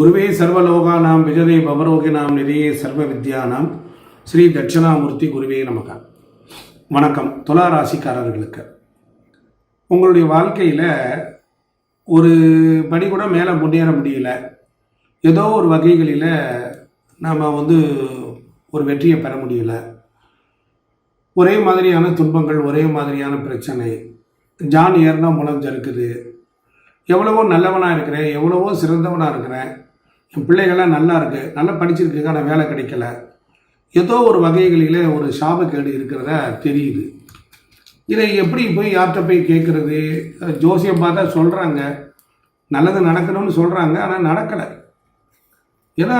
குருவே சர்வலோகானாம் விஜதே பவரோகினாம் நிதியே சர்வ வித்யானாம் ஸ்ரீ தட்சிணாமூர்த்தி குருவே நமக. வணக்கம் துலா ராசிக்காரர்களுக்கு உங்களுடைய வாழ்க்கையில் ஒரு படி கூட மேலே முன்னேற முடியல. ஏதோ ஒரு வகைகளில் நாம் வந்து ஒரு வெற்றியை பெற முடியல. ஒரே மாதிரியான துன்பங்கள் ஒரே மாதிரியான பிரச்சனை. ஜான் ஏறினா முளம் ஜறுக்குது எவ்வளவோ நல்லவனாக இருக்கிறேன் எவ்வளவோ சிறந்தவனாக இருக்கிறேன். என் பிள்ளைகள்லாம் நல்லா இருக்கு. நல்லா படிச்சிருக்குங்க ஆனால் வேலை கிடைக்கல. ஏதோ ஒரு வகைகளிலே ஒரு சாபக்கேடு இருக்கிறதா தெரியுது. இதை எப்படி போய் யார்கிட்ட போய் கேட்குறது ஜோசியம் பார்த்தா சொல்கிறாங்க நல்லது நடக்கணும்னு சொல்கிறாங்க ஆனால் நடக்கலை. ஏன்னா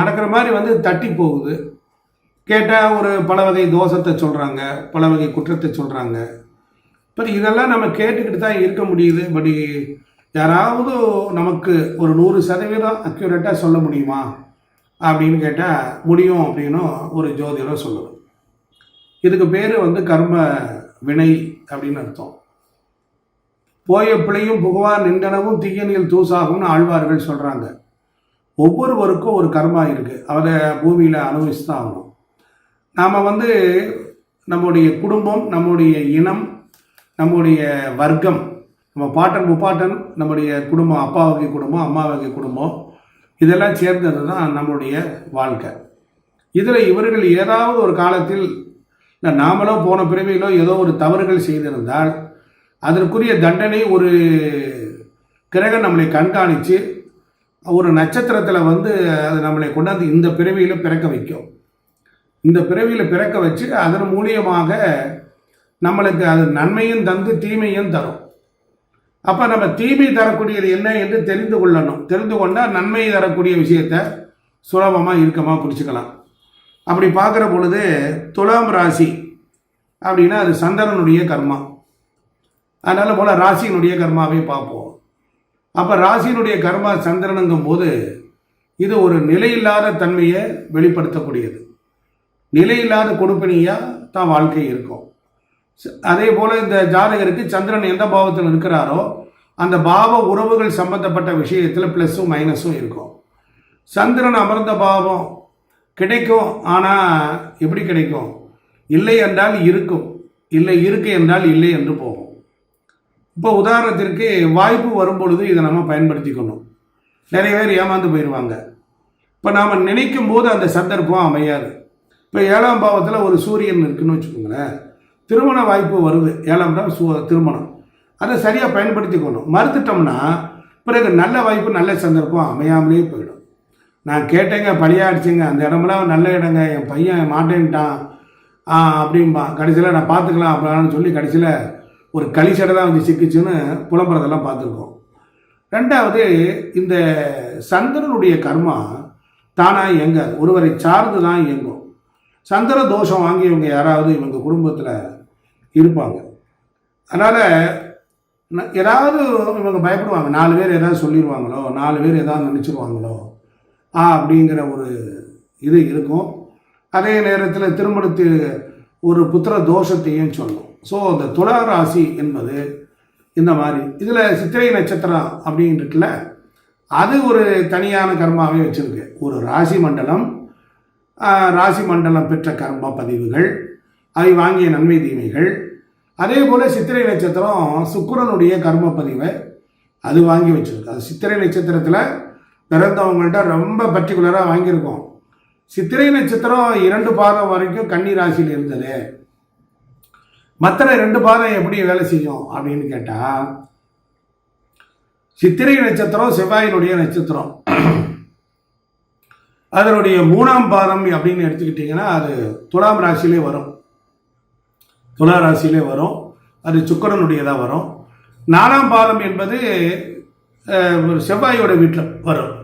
நடக்கிற மாதிரி வந்து தட்டி போகுது. கேட்டால் ஒரு பல வகை தோஷத்தை சொல்கிறாங்க பல வகை குற்றத்தை சொல்கிறாங்க பட் இதெல்லாம் நம்ம கேட்டுக்கிட்டு தான் இருக்க முடியுது. பட் யாராவது நமக்கு ஒரு நூறு சதவீதம் அக்யூரேட்டாக சொல்ல முடியுமா? அப்படின்னு கேட்டால் முடியும் அப்படின்னும் ஒரு ஜோதிடர் சொல்லுது இதுக்கு பேர் வந்து கர்ம வினை அப்படின்னு அர்த்தம். போய பிள்ளையும் புகவார் நின்றனவும் தீயனியல் தூசாகும்னு ஆழ்வார்கள் சொல்கிறாங்க ஒவ்வொருவருக்கும் ஒரு கர்மா இருக்குது அதை பூமியில் அனுபவிச்சு தான் ஆகணும். நாம் வந்து நம்முடைய குடும்பம் நம்முடைய இனம் நம்முடைய வர்க்கம் நம்ம பாட்டன் முப்பாட்டன் நம்முடைய குடும்பம் அப்பா வகை குடும்பம் அம்மா வகை குடும்பம் இதெல்லாம் சேர்ந்தது தான் நம்முடைய வாழ்க்கை. இதில் இவர்கள் ஏதாவது ஒரு காலத்தில் இல்லை நாமளோ போன பிறவியிலோ ஏதோ ஒரு தவறுகள் செய்திருந்தால் அதற்குரிய தண்டனை ஒரு கிரகம் நம்மளை கண்காணித்து ஒரு நட்சத்திரத்தில் வந்து அது நம்மளை கொண்டாந்து இந்த பிறவியில் பிறக்க வைக்கும். இந்த பிறவியில் பிறக்க வச்சு அதன் மூலியமாக நம்மளுக்கு அது நன்மையும் தந்து தீமையும் தரும். அப்போ நம்ம தீமை தரக்கூடியது என்ன என்று தெரிந்து கொள்ளணும். தெரிந்து கொண்டால் நன்மை தரக்கூடிய விஷயத்தை சுலபமாக இறுக்கமாக பிடிச்சிக்கலாம் அப்படி பார்க்குற பொழுது துலாம் ராசி அப்படின்னா அது சந்திரனுடைய கர்மா. அதனால் போல் ராசியினுடைய கர்மாவே பார்ப்போம். அப்போ ராசியினுடைய கர்மா சந்திரனுங்கும் போது இது ஒரு நிலையில்லாத தன்மையை வெளிப்படுத்தக்கூடியது. நிலையில்லாத கொடுப்பினியாக தான் வாழ்க்கை இருக்கும். அதே போல் இந்த ஜாதகருக்கு சந்திரன் எந்த பாவத்தில் இருக்கிறாரோ அந்த பாவ உறவுகள் சம்பந்தப்பட்ட விஷயத்தில் ப்ளஸ்ஸும் மைனஸும் இருக்கும். சந்திரன் அமர்ந்த பாவம் கிடைக்கும் ஆனால் எப்படி கிடைக்கும்? இல்லை என்றால் இருக்கும். இல்லை இருக்கு என்றால் இல்லை என்று போகும். இப்போ உதாரணத்திற்கு வாய்ப்பு வரும்பொழுது இதை நம்ம பயன்படுத்திக்கணும். நிறைய பேர் ஏமாந்து போயிடுவாங்க இப்போ நாம் நினைக்கும் போது அந்த சந்தர்ப்பம் அமையாது. இப்போ ஏழாம் பாவத்தில் ஒரு சூரியன் இருக்குன்னு வச்சுக்கோங்களேன். திருமண வாய்ப்பு வருது. ஏழாம் பாவம் சூ திருமணம். அதை சரியாக பயன்படுத்திக்கணும். மறுத்துட்டோம்னா பிறகு நல்ல வாய்ப்பு நல்ல சந்தர்ப்பம் அமையாமலே போயிடும். நான் கேட்டேங்க பழியாடிச்சுங்க அந்த இடமெல்லாம் நல்ல இடங்க. என் பையன் மாட்டேன்ட்டான். ஆ கடைசியில் நான் பார்த்துக்கலாம் அப்படின்னு சொல்லி கடைசியில் ஒரு களிச்சடை தான் வந்து சிக்கிச்சுன்னு புலம்புறதெல்லாம் பார்த்துருக்கோம். ரெண்டாவது இந்த சந்திரனுடைய கர்மா தானாக இயங்காது. ஒருவரை சார்ந்து தான் இயங்கும். சந்திர தோஷம் வாங்கி இவங்க யாராவது இவங்க குடும்பத்தில் இருப்பாங்க. அதனால் ஏதாவது இவங்க பயப்படுவாங்க. நாலு பேர் ஏதாவது சொல்லிடுவாங்களோ நாலு பேர் ஏதாவது நினச்சிருவாங்களோ ஆ அப்படிங்கிற ஒரு இது இருக்கும். அதே நேரத்தில் திருமணத்து ஒரு புத்திர தோஷத்தையும் சொல்லும். ஸோ அந்த துலா ராசி என்பது இந்த மாதிரி. இதில் சித்திரை நட்சத்திரம் அப்படின்ட்டுல அது ஒரு தனியான கர்மாவே வச்சுருக்கு. ஒரு ராசி மண்டலம் ராசி மண்டலம் பெற்ற கர்ம பதிவுகள் அவை வாங்கிய நன்மை தீமைகள் அதே போல் சித்திரை நட்சத்திரம் சுக்கரனுடைய கர்ம பதிவை அது வாங்கி வச்சிருக்கு. அது சித்திரை நட்சத்திரத்தில் பிறந்தவங்கள்ட்ட ரொம்ப பர்டிகுலராக வாங்கியிருக்கோம். சித்திரை நட்சத்திரம் இரண்டு பாதம் வரைக்கும் கன்னி ராசியில் இருந்தது. மற்ற ரெண்டு பாதம் எப்படி வேலை செய்யும் அப்படின்னு கேட்டால் சித்திரை நட்சத்திரம் செவ்வாயினுடைய நட்சத்திரம். அதனுடைய மூணாம் பாதம் அப்படின்னு எடுத்துக்கிட்டிங்கன்னா அது துலாம் ராசியிலே வரும். துலா ராசியிலே வரும். அது சுக்கிரனுடையதாக வரும். நாலாம் பாதம் என்பது ஒரு செவ்வாயோட வீட்டில் வரும்.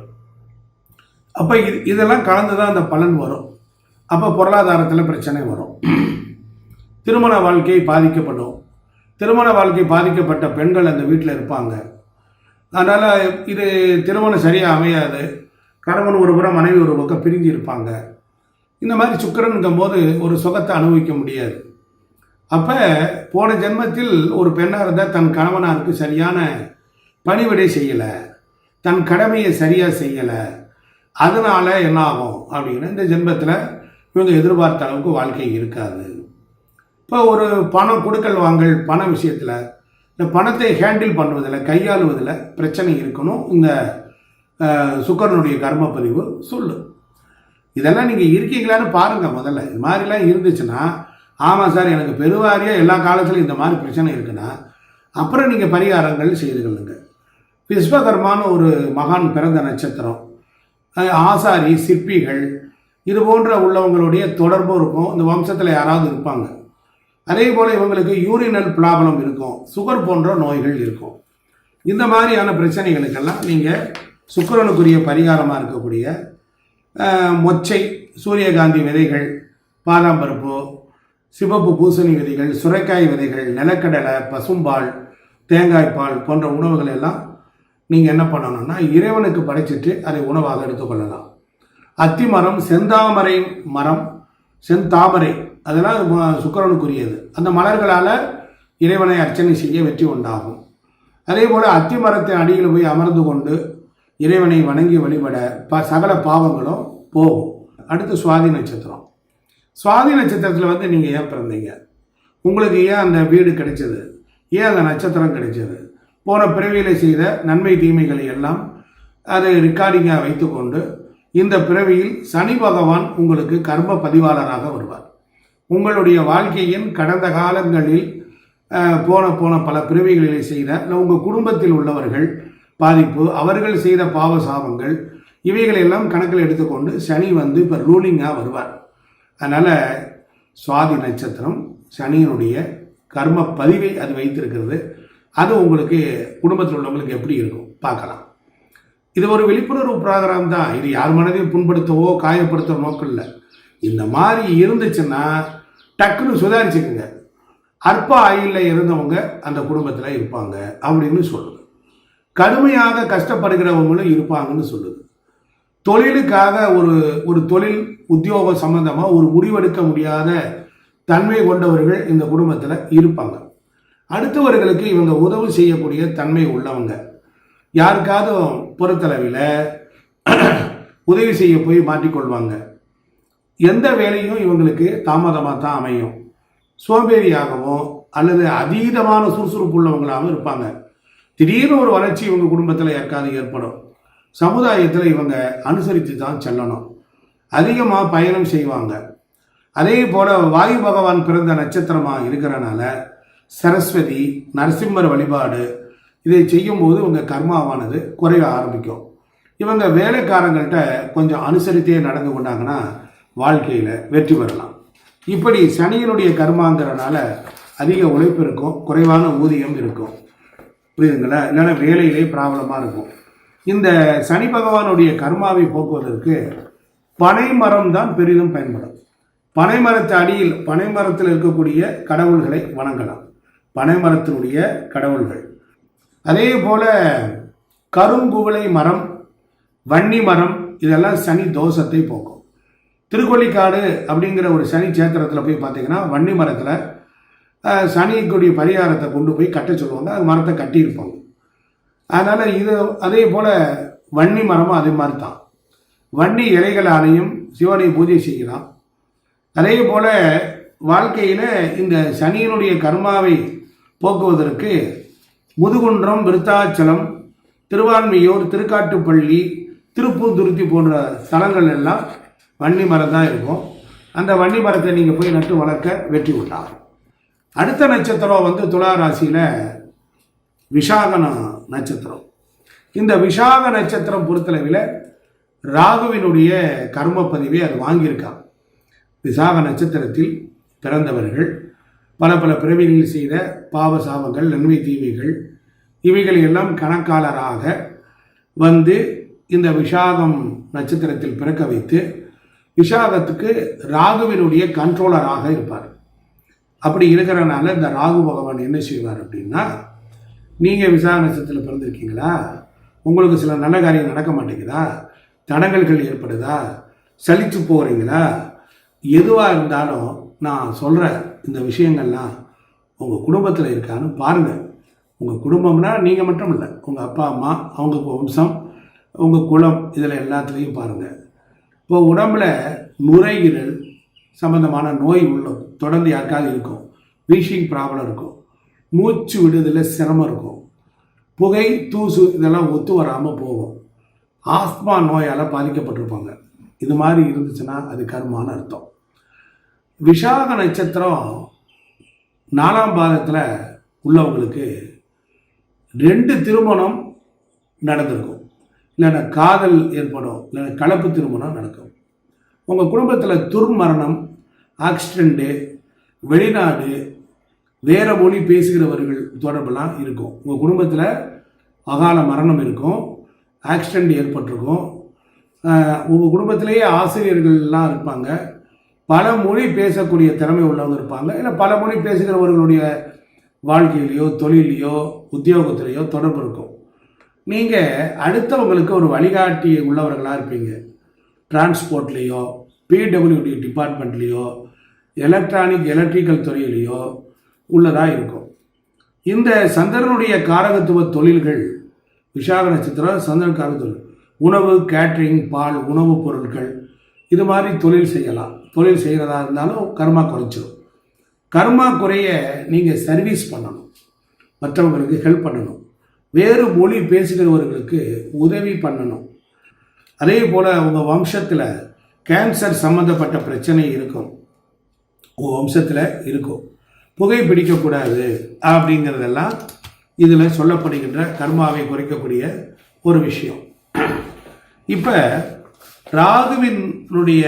அப்போ இது இதெல்லாம் கலந்து தான் அந்த பலன் வரும். அப்போ பொருளாதாரத்தில் பிரச்சனை வரும். திருமண வாழ்க்கை பாதிக்கப்படும். திருமண வாழ்க்கை பாதிக்கப்பட்ட பெண்கள் அந்த வீட்டில் இருப்பாங்க. அதனால் இது திருமணம் சரியாக அமையாது. கணவன் ஒரு புறம் மனைவி ஒரு பக்கம் பிரிஞ்சு இருப்பாங்க இந்த மாதிரி சுக்கரனுங்கும் போது ஒரு சுகத்தை அனுபவிக்க முடியாது. அப்போ போன ஜென்மத்தில் ஒரு பெண்ணாக இருந்தால் தன் கணவனாருக்கு சரியான பணிவிடை செய்யலை தன் கடமையை சரியாக செய்யலை. அதனால என்ன ஆகும் அப்படின்னா இந்த ஜென்மத்தில் இவங்க எதிர்பார்த்த அளவுக்கு வாழ்க்கை இருக்காது. இப்போ ஒரு பணம் கொடுக்கல் வாங்கல் பண விஷயத்தில் இந்த பணத்தை ஹேண்டில் பண்ணுவதில் கையாளுவதில் பிரச்சனை இருக்கணும். இந்த சுக்கரனுடைய கர்மப்பதிவு சொல்லு. இதெல்லாம் நீங்கள் இருக்கீங்களான்னு பாருங்கள் முதல்ல. இது மாதிரிலாம் இருந்துச்சுன்னா ஆமாம் சார் எனக்கு பெருவாரியாக எல்லா காலத்துலையும் இந்த மாதிரி பிரச்சனை இருக்குன்னா அப்புறம் நீங்கள் பரிகாரங்கள் செய்து கொள்ளுங்க. விஸ்வகர்மான ஒரு மகான் பிறந்த நட்சத்திரம். ஆசாரி சிற்பிகள் இது போன்ற உள்ளவங்களுடைய தொடர்பும் இருக்கும். இந்த வம்சத்தில் யாராவது இருப்பாங்க. அதே போல் இவங்களுக்கு யூரினல் ப்ராப்ளம் இருக்கும். சுகர் போன்ற நோய்கள் இருக்கும். இந்த மாதிரியான பிரச்சனைகளுக்கெல்லாம் நீங்கள் சுக்கிரனுக்குரிய பரிகாரமாக இருக்கக்கூடிய மொச்சை சூரியகாந்தி விதைகள் பாதாம்பருப்பு சிவப்பு பூசணி விதைகள் சுரைக்காய் விதைகள் நிலக்கடலை பசும்பால் தேங்காய்ப்பால் போன்ற உணவுகள் எல்லாம் நீங்கள் என்ன பண்ணணும்னா இறைவனுக்கு படைச்சிட்டு அதை உணவாக எடுத்துக்கொள்ளலாம் அத்தி மரம் செந்தாமரை மரம் செந்தாமரை அதெல்லாம் சுக்கரனுக்குரியது சுக்கிரனுக்குரியது. அந்த மலர்களால் இறைவனை அர்ச்சனை செய்ய வெற்றி உண்டாகும். அதே போல் அத்தி மரத்தின் அடியில் போய் அமர்ந்து கொண்டு இறைவனை வணங்கி வழிபட ப சகல பாவங்களும் போகும். அடுத்து சுவாதி நட்சத்திரம். சுவாதி நட்சத்திரத்தில் வந்து நீங்கள் ஏன் பிறந்தீங்க? உங்களுக்கு ஏன் அந்த வீடு கிடைச்சது? ஏன் அந்த நட்சத்திரம் கிடைச்சது? போன பிறவியில் செய்த நன்மை தீமைகளை எல்லாம் அதை ரெக்கார்டிங்காக வைத்துக்கொண்டு இந்த பிறவியில் சனி பகவான் உங்களுக்கு கர்ம பதிவாளராக வருவார். உங்களுடைய வாழ்க்கையின் கடந்த காலங்களில் போன போன பல பிறவிகளிலே செய்த உங்கள் குடும்பத்தில் உள்ளவர்கள் பாதிப்பு அவர்கள் செய்த பாவ சாபங்கள் இவைகளை எல்லாம் கணக்கில் எடுத்துக்கொண்டு சனி வந்து இப்போ ரூலிங்காக வருவார். அதனால் சுவாதி நட்சத்திரம் சனியினுடைய கர்ம பதிவை அது வைத்திருக்கிறது. அது உங்களுக்கு குடும்பத்தில் உள்ளவங்களுக்கு எப்படி இருக்கும்? பார்க்கலாம். இது ஒரு விழிப்புணர்வு ப்ரோக்ராம் தான். இது யார் மனதையும் புண்படுத்தவோ காயப்படுத்த நோக்கம் இல்லை. இந்த மாதிரி இருந்துச்சுன்னா டக்குன்னு சுதாரிச்சுக்குங்க. அற்ப ஆயுளில் இருந்தவங்க அந்த குடும்பத்தில் இருப்பாங்க அப்படின்னு சொல்லுது. கடுமையாக கஷ்டப்படுகிறவங்களும் இருப்பாங்கன்னு சொல்லுது. தொழிலுக்காக ஒரு ஒரு தொழில் உத்தியோகம் சம்பந்தமாக ஒரு முடிவெடுக்க முடியாத தன்மை கொண்டவர்கள் இந்த குடும்பத்தில் இருப்பாங்க. அடுத்தவர்களுக்கு இவங்க உதவி செய்யக்கூடிய தன்மை உள்ளவங்க. யாருக்காவது பொறுத்தளவில் உதவி செய்ய போய் மாட்டிக்கொள்வாங்க. எந்த வேலையும் இவங்களுக்கு தாமதமாக தான் அமையும். சோம்பேறியாகவும் அல்லது அதீதமான சுறுசுறுப்பு உள்ளவங்களாகவும் இருப்பாங்க. திடீர்னு ஒரு வளர்ச்சி இவங்க குடும்பத்தில் யாருக்காவது ஏற்படும். சமுதாயத்தில் இவங்க அனுசரித்து தான் செல்லணும். அதிகமாக பயணம் செய்வாங்க. அதே போல் வாயு பகவான் பிறந்த நட்சத்திரமாக இருக்கிறனால சரஸ்வதி நரசிம்மர் வழிபாடு இதை செய்யும்போது இவங்க கர்மாவானது குறைய ஆரம்பிக்கும். இவங்க வேலைக்காரங்கள்ட்ட கொஞ்சம் அனுசரித்தே நடந்து கொண்டாங்கன்னா வாழ்க்கையில் வெற்றி பெறலாம். இப்படி சனியினுடைய கர்மாங்கிறனால அதிக உழைப்பு இருக்கும் குறைவான ஊதியம் இருக்கும். புரியுதுங்களா? இல்லைன்னா வேலையிலே ப்ராப்ளமாக இருக்கும். இந்த சனி பகவானுடைய கர்மாவை போக்குவதற்கு பனை மரம் தான் பெரிதும் பயன்படும். பனை மரத்து அடியில் பனை மரத்தில் இருக்கக்கூடிய கடவுள்களை வணங்கலாம். பனை மரத்தினுடைய கடவுள்கள். அதே போல கருங்குவளை மரம் வன்னி மரம் இதெல்லாம் சனி தோஷத்தை போக்கும். திருக்கொள்ளிக்காடு அப்படிங்கிற ஒரு சனி சேத்திரத்தில் போய் பார்த்தீங்கன்னா வன்னி மரத்தில் சனிக்குரிய பரிகாரத்தை கொண்டு போய் கட்ட சொல்லுவாங்க. அது மரத்தை கட்டியிருப்பாங்க. அதனால் இது அதே போல் வன்னி மரமும் அதே மாதிரி தான் வன்னி இலைகளாலையும் சிவனை பூஜை செய்யலாம். அதே போல் வாழ்க்கையில் இந்த சனியினுடைய கர்மாவை போக்குவதற்கு முதுகுன்றம் விருத்தாச்சலம் திருவான்மையூர் திருக்காட்டுப்பள்ளி திருப்பூந்துருத்தி போன்ற ஸ்தலங்கள் எல்லாம் வன்னி மரம் தான் இருக்கும். அந்த வன்னி மரத்தை நீங்கள் போய் நட்டு வளர்க்க வெற்றி உண்டாகும். அடுத்த நட்சத்திரம் வந்து துலா ராசியில் விஷாக நட்சத்திரம். இந்த விஷாக நட்சத்திரம் பொறுத்தளவில் ராகுவினுடைய கர்ம பதிவை அது வாங்கியிருக்கான் விசாக நட்சத்திரத்தில் பிறந்தவர்கள் பல பல பிறவிகளில் செய்த பாவ சாபங்கள் நன்மை தீமைகள் இவைகள் எல்லாம் கணக்காளராக வந்து இந்த விஷாகம் நட்சத்திரத்தில் பிறக்க வைத்து விஷாகத்துக்கு ராகுவினுடைய கண்ட்ரோலராக இருப்பார். அப்படி இருக்கிறனால இந்த ராகு பகவான் என்ன செய்வார் அப்படின்னா நீங்கள் விசாக நட்சத்திரத்தில் பிறந்திருக்கீங்களா? உங்களுக்கு சில நல்ல காரியம் நடக்க மாட்டேங்குதா? தடங்கல்கள் ஏற்படுதா? சலித்து போகிறீங்களா எதுவாக இருந்தாலும் நான் சொல்கிற இந்த விஷயங்கள்லாம் உங்கள் குடும்பத்தில் இருக்கான்னு பாருங்கள் உங்கள் குடும்பம்னா நீங்கள் மட்டும் இல்லை உங்கள் அப்பா அம்மா அவங்க வம்சம் உங்கள் குலம் இதில் எல்லாத்துலேயும் பாருங்கள் இப்போ உடம்புல நுரையீரல் சம்மந்தமான நோய் உள்ள தொடர்ந்து யாருக்காவது இருக்கும். வீஷிங் ப்ராப்ளம் இருக்கும். மூச்சு விடுதலில் சிரமம் இருக்கும். புகை தூசு இதெல்லாம் ஒத்து வராமல் போகும். ஆஸ்மா நோயால் பாதிக்கப்பட்டிருப்பாங்க. இது மாதிரி இருந்துச்சுன்னா அது கருமான அர்த்தம். விஷாக நட்சத்திரம் நாலாம் பாதத்தில் உள்ளவங்களுக்கு ரெண்டு திருமணம் நடந்திருக்கும். இல்லைன்னா காதல் ஏற்படும் இல்லைன்னா கலப்பு திருமணம் நடக்கும். உங்கள் குடும்பத்தில் துர்மரணம் ஆக்சிடெண்ட்டு வெளிநாடு வேறு மொழி பேசுகிறவர்கள் தொடர்பெல்லாம் இருக்கும். உங்கள் குடும்பத்தில் அகால மரணம் இருக்கும். ஆக்சிடெண்ட் ஏற்பட்டிருக்கும். உங்கள் குடும்பத்திலேயே ஆசிரியர்கள்லாம் இருப்பாங்க. பல மொழி பேசக்கூடிய திறமை உள்ளவங்க இருப்பாங்க. இல்லை பல மொழி பேசுகிறவர்களுடைய வாழ்க்கையிலையோ தொழிலையோ உத்தியோகத்திலேயோ தொடர்பு இருக்கும். நீங்கள் அடுத்தவங்களுக்கு ஒரு வழிகாட்டி உள்ளவர்களாக இருப்பீங்க. டிரான்ஸ்போர்ட்லேயோ பிடபிள்யூடி டிபார்ட்மெண்ட்லேயோ எலக்ட்ரானிக் எலக்ட்ரிக்கல் துறையிலையோ உள்ளதாக இருக்கும். இந்த சந்திரனுடைய காரகத்துவ தொழில்கள் விசாக நட்சத்திரம் சந்திரன் காரகத்துவ உணவு கேட்ரிங் பால் உணவுப் பொருட்கள் இது மாதிரி தொழில் செய்யலாம். தொழில் செய்கிறதா இருந்தாலும் கர்மா குறைச்சிடும் கர்மா குறைய நீங்கள் சர்வீஸ் பண்ணணும். மற்றவங்களுக்கு ஹெல்ப் பண்ணணும். வேறு மொழி பேசுகிறவர்களுக்கு உதவி பண்ணணும். அதே போல் உங்கள் வம்சத்தில் கேன்சர் சம்மந்தப்பட்ட பிரச்சனை இருக்கும். உங்கள் வம்சத்தில் இருக்கும். புகை பிடிக்கக்கூடாது அப்படிங்கிறதெல்லாம் இதில் சொல்லப்படுகின்ற கர்மாவை குறைக்கக்கூடிய ஒரு விஷயம். இப்போ ராகுவினுடைய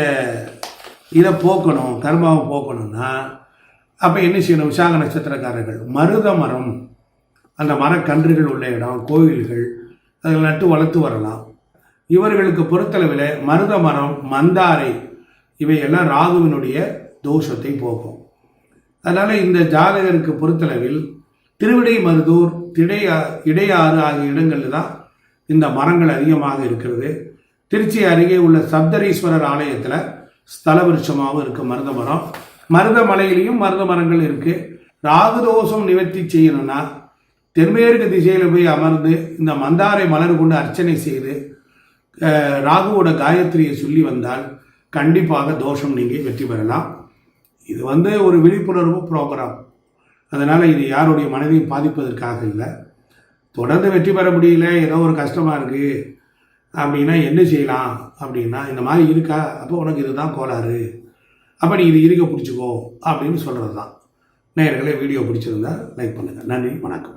இதை போக்கணும் கர்மாவை போக்கணும்னா அப்போ என்ன செய்யணும்? விசாக நட்சத்திரக்காரர்கள் மருத மரம் அந்த மரக்கன்றுகள் உள்ள இடம் கோவில்கள் அதில் நட்டு வளர்த்து வரலாம். இவர்களுக்கு பொறுத்தளவில் மருத மரம் மந்தாரை இவையெல்லாம் ராகுவினுடைய தோஷத்தை போக்கும். அதனால் இந்த ஜாதகருக்கு பொறுத்தளவில் திருவிடை மருதூர் திடையா இடையாறு ஆகிய இடங்களில் தான் இந்த மரங்கள் அதிகமாக இருக்கிறது. திருச்சி அருகே உள்ள சப்தரீஸ்வரர் ஆலயத்தில் ஸ்தல விருட்சமாகவும் இருக்குது மருத மரம். மருத மலையிலையும் மருத மரங்கள் இருக்குது ராகுதோஷம் நிவர்த்தி செய்யணும்னா தென்மேற்கு திசையில் போய் அமர்ந்து இந்த மந்தாரை மலர் கொண்டு அர்ச்சனை செய்து ராகுவோட காயத்ரியை சொல்லி வந்தால் கண்டிப்பாக தோஷம் நீங்கள் வெற்றி பெறலாம். இது வந்து ஒரு விழிப்புணர்வு ப்ரோக்ராம் அதனால் இது யாருடைய மனதையும் பாதிப்பதற்காக இல்லை. தொடர்ந்து வெற்றி பெற முடியல ஏதோ ஒரு கஷ்டமாக இருக்குது அப்படின்னா என்ன செய்யலாம்? அப்படின்னா இந்த மாதிரி இருக்கா? அப்போ உனக்கு இதுதான் கோளாறு. அப்போ நீ இது இருக்க பிடிச்சிக்கோ அப்படின்னு சொல்கிறது தான் நேர்களை வீடியோ பிடிச்சிருந்தா லைக் பண்ணுங்கள் நன்றி வணக்கம்.